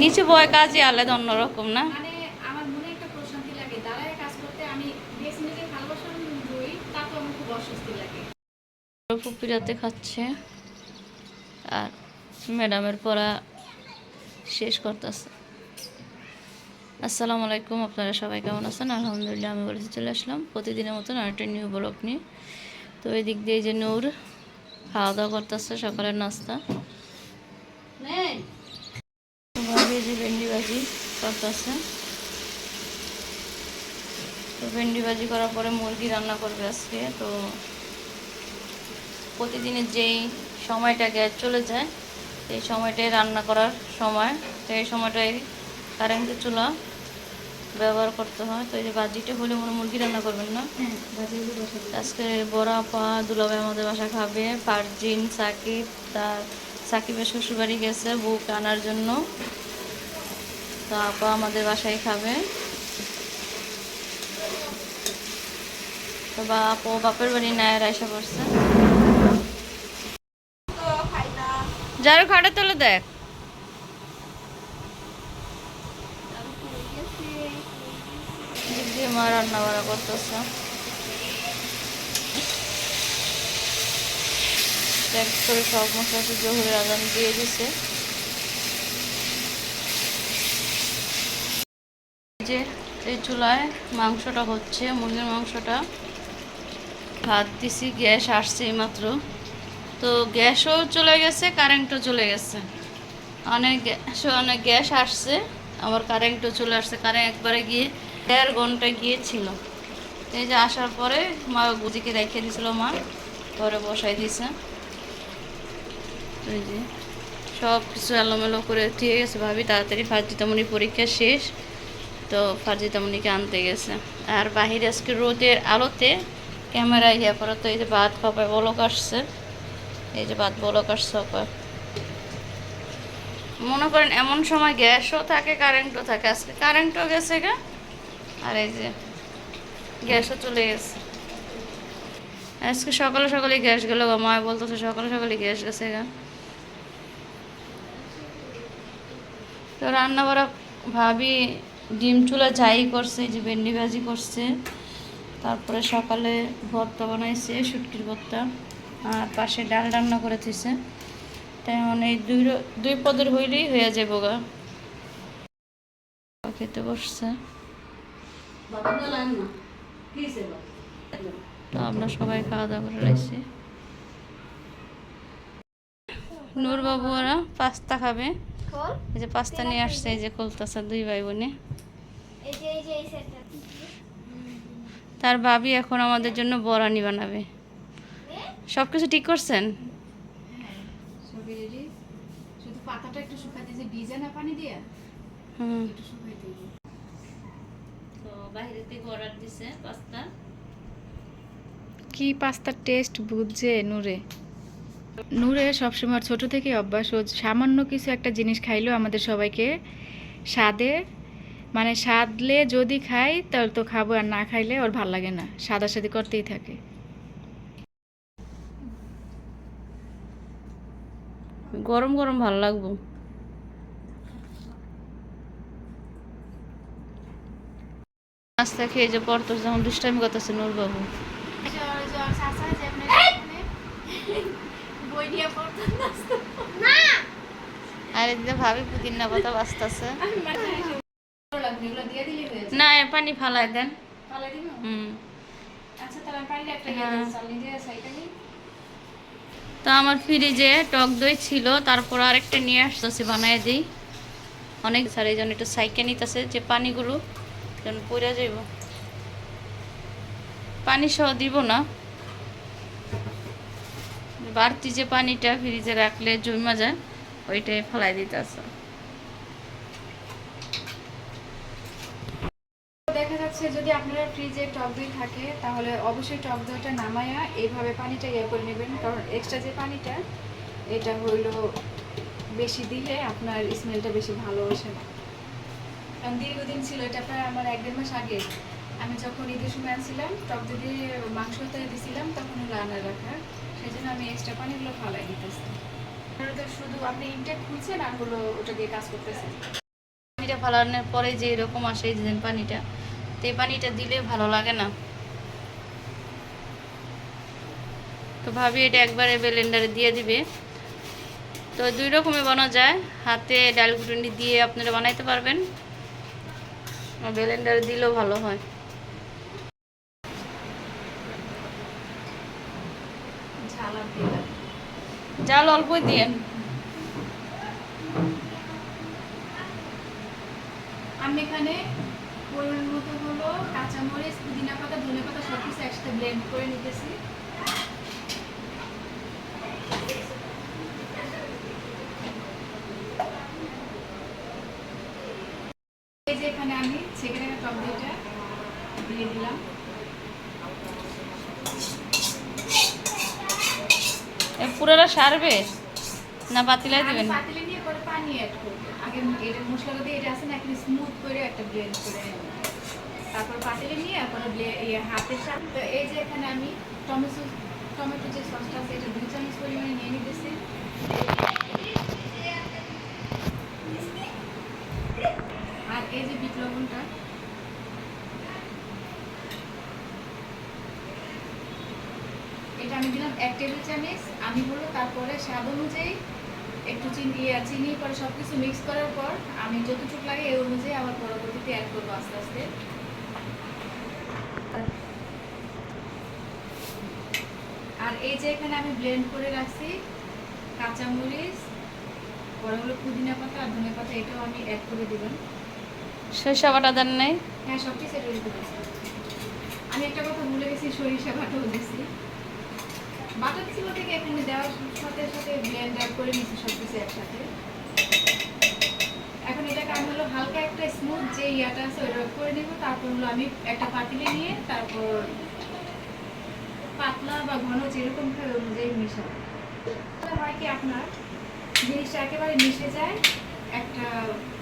নিচে বয় কাজে আলাদা অন্যরকম না? মানে পুপিরাতে খাচ্ছে আর ম্যাডামের পড়া শেষ করতেছে। আসসালামু আলাইকুম আপনারা সবাই কেমন আছেন? আলহামদুলিল্লাহ আমি বলেছি চলে আসলাম। প্রতিদিনের মতন আরেকটা নিউ ব্লগ নিয়ে। তো এই দিক দিয়ে এই যে নূর খাওয়া দাওয়া করতেছে সকালের নাস্তা ভাবি যে ভেন্ডি ভাজি করতেছে তো ভেন্ডি ভাজি করার পরে মুরগি রান্না করবে আজকে তো প্রতিদিনের যেই সময়টা গ্যাস চলে যায় সেই সময়টাই রান্না করার সময়। তো এই সময়টাই কারেন্টের চুলা ব্যবহার করতে হয়। তো এই যে বাজিটা হলে মনে মুরগি রান্না করবেন না? হ্যাঁ আজকে বড় আপা দুলাভাই আমাদের বাসা খাবে। ফারজিন সাকিব তার সাকিবের শ্বশুরবাড়ি গেছে বুক আনার জন্য। তো আপা আমাদের বাসায় খাবে। তো বা আপু বাপের বাড়ি নায়ের আয়সা পড়ছে। যার খাটে তোলে দেখ। দিক দিয়ে মা রান্না বান্না করতেছে এক সব মশলা জহুরের আদান দিয়ে দিছে। যে এই চুলায় মাংসটা হচ্ছে, মুরগির মাংসটা। ভাত দিছি, গ্যাস আসছে মাত্র তো গ্যাসও চলে গেছে, কারেন্টও চলে গেছে। অনেক অনেক গ্যাস আসছে, আবার কারেন্টও চলে আসছে। কারেন্ট একবারে গিয়ে দেড় ঘণ্টা গিয়েছিল। এই যে আসার পরে মা গুজিকে রেখে দিয়েছিল মা, ঘরে বসাই দিছে এই যে সব কিছু এলোমেলো করে দিয়ে গেছে ভাবি, তাড়াতাড়ি ফার্জিতামণি পরীক্ষা শেষ। তো ফার্জিতামণিকে আনতে গেছে। আর বাহিরে আজকে রোদের আলোতে ক্যামেরা ইয়া করে তো এই যে ভাত পাপায় বলক আসছে। এই যে ভাত বলক আসছে পাপায় মনে করেন এমন সময় গ্যাসও থাকে, কারেন্টও থাকে। আজকে কারেন্টও গেছে গা। আর এই যে গ্যাসও চলে গেছে। আজকে সকালে সকালে গ্যাস গেল গা মা বলতেছে সকালে সকালে গ্যাস গেছে গা। তো রান্না করা ভাবি ডিম চুলা যাই করছে যে ভেন্ডি ভাজি করছে। তারপরে সকালে ভর্তা বানাইছে শুটকির ভর্তা আর পাশে ডাল রান্না করে দিছে তাই মানে এই দুই দুই পদের হইলেই হয়ে যাব গা। খেতে বসছে। আমরা সবাই খাওয়া দাওয়া করে রয়েছি নূরবাবু ওরা পাস্তা খাবে। এই যে পাস্তা নিয়ে আসছে এই যে কলতাসা দুই ভাই বোনে এই যে এই যে এই সেটটা। তার ভাবি এখন আমাদের জন্য বরানি বানাবে। সব কিছু ঠিক করছেন? সবই পাতাটা একটু শুকাতে যে ভিজে না পানি দিয়ে হুম। একটু শুকাইতে তো বাইরে থেকে অর্ডার দিছে পাস্তা। কি পাস্তার টেস্ট বুঝছে নূরে। নূরে সবসময় ছোট থেকে অভ্যাস, ও সামান্য কিছু একটা জিনিস খাইলেও আমাদের সবাইকে। স্বাদে মানে স্বাদলে যদি খাই, তাহলে তো খাব আর না খাইলে ওর ভালো লাগে না। সাদা সাদি করতেই থাকে। গরম গরম ভালো লাগবো। নাস্তা খেয়ে যে পড়তো যখন দুষ্টামি করতেছে নূরবাবু। বই নিয়ে পড়তাম না আর এদিকে ভাবি পুদিনা পাতা বাঁচতেছে দিয়ে দিলে হয়ে না এ পানি ফালাই দেন। পালাই দিব? হুম। আচ্ছা একটা হ্যাঁ। তো আমার ফ্রিজে টক দই ছিল তারপর আরেকটা নিয়ে আসতেছি বানাই দিই। অনেক স্যার এই জন্য একটু সাইকে নিতেছে যে পানিগুলো যেন পড়ে যাইব। পানি সহ দিব না। বাড়তি যে পানিটা ফ্রিজে রাখলে জমা যায়, ওইটাই ফেলাই দিতে আছে। দেখা যাচ্ছে যদি আপনারা ফ্রিজে টক দই থাকে, তাহলে অবশ্যই টক দইটা নামায়া এইভাবে পানিটা ইয়ে করে নেবেন। কারণ এক্সট্রা যে পানিটা, এটা হইল বেশি দিলে আপনার স্মেলটা বেশি ভালো আসে না। কারণ দীর্ঘদিন ছিল, এটা প্রায় আমার এক দেড় মাস আগে। আমি যখন ঈদের সময় আনছিলাম, টক দই দিয়ে মাংস দিয়েছিলাম তখন হলো আনা রাখা। সেই আমি এক্সট্রা পানিগুলো ফালাই দিতেছি। শুধু আপনি ইনটেক খুলছেন ওটা দিয়ে কাজ করতেছেন। পানিটা ফালানোর পরে যে এরকম আসে এই পানিটা, তো এই পানিটা দিলে ভালো লাগে না। তো ভাবি এটা একবারে ব্লেন্ডারে দিয়ে দিবে। তো দুই রকমে বানানো যায়। হাতে ডাল দিয়ে আপনারা বানাইতে পারবেন। ব্লেন্ডারে দিলেও ভালো হয় ঝাল আর দিলাম জাল অল্প দিয়েন আমি এখানে পরিমাণ মতো হলো, কাঁচামরিচ, পুদিনা পাতা, ধনে পাতা সব কিছু একসাথে ব্লেন্ড করে নিতেছি এই যে এখানে আমি ছেঁকে রাখা টক দইটা দিয়ে দিলাম এ পুরোটা সারবে? না পাতিলায় দিবেন? পাতিলে নিয়ে পরে পানি অ্যাড করব। আগে এটা দিয়ে এটা আছে না একটু স্মুথ করে একটা ব্লেন্ড করে তারপর পাতিলে নিয়ে ইয়ে হাতের সাথে এই যে এখানে আমি টমেটো টমেটো যে সসটা আছে এটা দুই চামচ পরিমাণে নিয়ে নিতেছি। আর এই যে বিট লবণটা। এটা আমি দিলাম এক টেবিল চামচ। আমি হলো তারপরে স্বাদ অনুযায়ী একটু চিনি চিনি পরে সব কিছু মিক্স করার পর আমি যতটুকু লাগে এই অনুযায়ী আবার পরবর্তীতে অ্যাড করব আস্তে আস্তে। আর এই যে এখানে আমি ব্লেন্ড করে রাখছি কাঁচামরিচ পরে হলো পুদিনা পাতা আর ধনে পাতা এটাও আমি অ্যাড করে দিবেন সরিষা বাটা দেন নাই? হ্যাঁ সব কিছু আমি একটা কথা ভুলে গেছি সরিষা বাটাও দিছি বাটা দিছি বলতে কি এখানে দেওয়ার সাথে সাথে ব্লেন্ডার করে নিছি সব কিছু একসাথে। এখন এটাকে আমি হলো হালকা একটা স্মুথ যে ইয়াটা আছে ওইটা করে নিব, তারপর হলো আমি একটা পাতিলে নিয়ে তারপর পাতলা বা ঘন যেরকম খাই অনুযায়ী মিশাবো। হয় কি আপনার জিনিসটা একেবারে মিশে যায়, একটা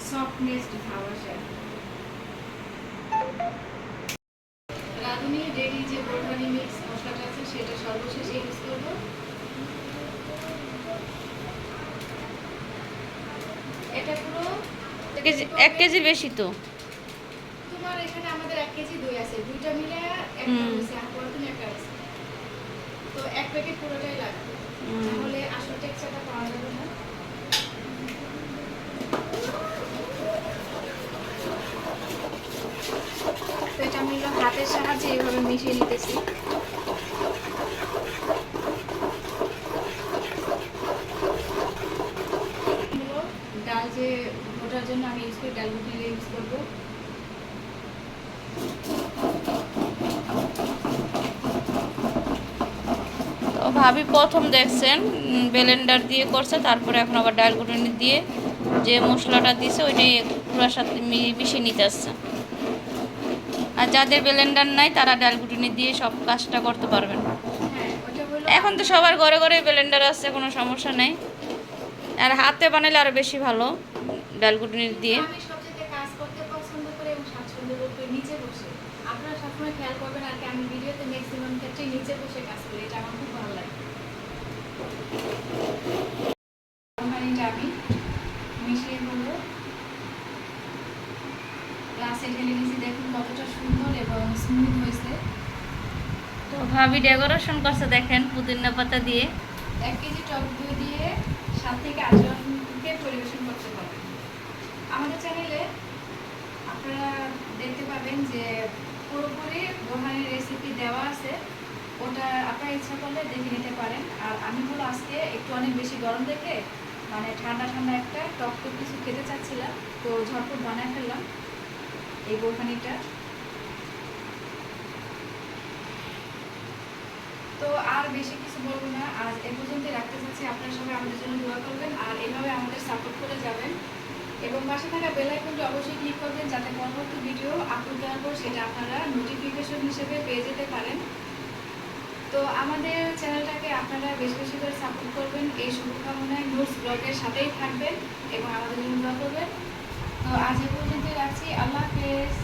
সফটনেস ভাব আসে রাঁধুনি রেডি যে বোরবানি মিক্স মশলাটা আছে সেটা সর্বশেষ ইউজ করব। এটা পুরো এক কেজি বেশি তো। তোমার এখানে আমাদের এক কেজি দই আছে। দুইটা মিলে একটা। আর পরদিন একটা আছে তো এক প্যাকেট পুরোটাই লাগবে। তাহলে আসল টেক্সচারটা পাওয়া যাবে না। তো এটা আমি হাতের সাহায্যে এইভাবে মিশিয়ে নিতেছি হলো ডাল যে ওটার জন্য আমি ইউজ করব। তো ভাবি প্রথম দেখছেন ব্লেন্ডার দিয়ে করছে তারপরে এখন আবার ডাল কুটুনি দিয়ে যে মশলাটা দিছে ওইটাই পুরার সাথে মিশিয়ে নিতে আসছে। আর যাদের ব্লেন্ডার নাই তারা ডাল কুটুনি দিয়ে সব কাজটা করতে পারবেন। হ্যাঁ এখন তো সবার ঘরে ঘরে ব্লেন্ডার আছে কোনো সমস্যা নেই। আর হাতে বানাইলে আরও বেশি ভালো। ডাল কুটুনি দিয়ে। আমি সবচেয়ে কাজ করতে পছন্দ করি এবং স্বাচ্ছন্দ্য বোধ নিচে বসে। আপনারা সবসময় খেয়াল করবেন আর কি আমি ভিডিওতে ম্যাক্সিমাম ক্ষেত্রেই নিচে বসে কাজ করি এটা খুব ভালো লাগে। মিশিয়ে হলো গ্লাসে ঢেলে নিয়েছি দেখুন কতটা সুন্দর এবং স্মুথ হয়েছে। তো ভাবি ডেকোরেশন করছে দেখেন পুদিনা পাতা দিয়ে। এক কেজি টক দই দিয়ে সাত থেকে আট জনকে পরিবেশন করতে পারবেন আমাদের চ্যানেলে আপনারা দেখতে পাবেন যে পুরোপুরি বোরহানের রেসিপি দেওয়া আছে। ওটা আপনারা ইচ্ছা করলে দেখে নিতে পারেন। আর আমি হলো আজকে একটু অনেক বেশি গরম দেখে মানে ঠান্ডা ঠান্ডা একটা টক টক কিছু খেতে চাচ্ছিলাম। তো ঝটপট বানায় ফেললাম এই বোরহানিটা তো আর বেশি কিছু বলব না। আজ এ পর্যন্ত রাখতে চাচ্ছি। আপনারা সবাই আমাদের জন্য দোয়া করবেন। আর এইভাবে আমাদের সাপোর্ট করে যাবেন। এবং পাশে থাকা বেল আইকনটি অবশ্যই ক্লিক করবেন যাতে পরবর্তী ভিডিও আপলোড দেওয়ার পর সেটা আপনারা নোটিফিকেশন হিসেবে পেয়ে যেতে পারেন। তো আমাদের চ্যানেলটাকে আপনারা বেশ বেশি করে সাপোর্ট করবেন। এই শুভকামনায় নোটস ব্লগের সাথেই থাকবেন এবং আমাদের জন্য করবেন। তো আজ এ পর্যন্ত রাখছি। আল্লাহ হাফেজ।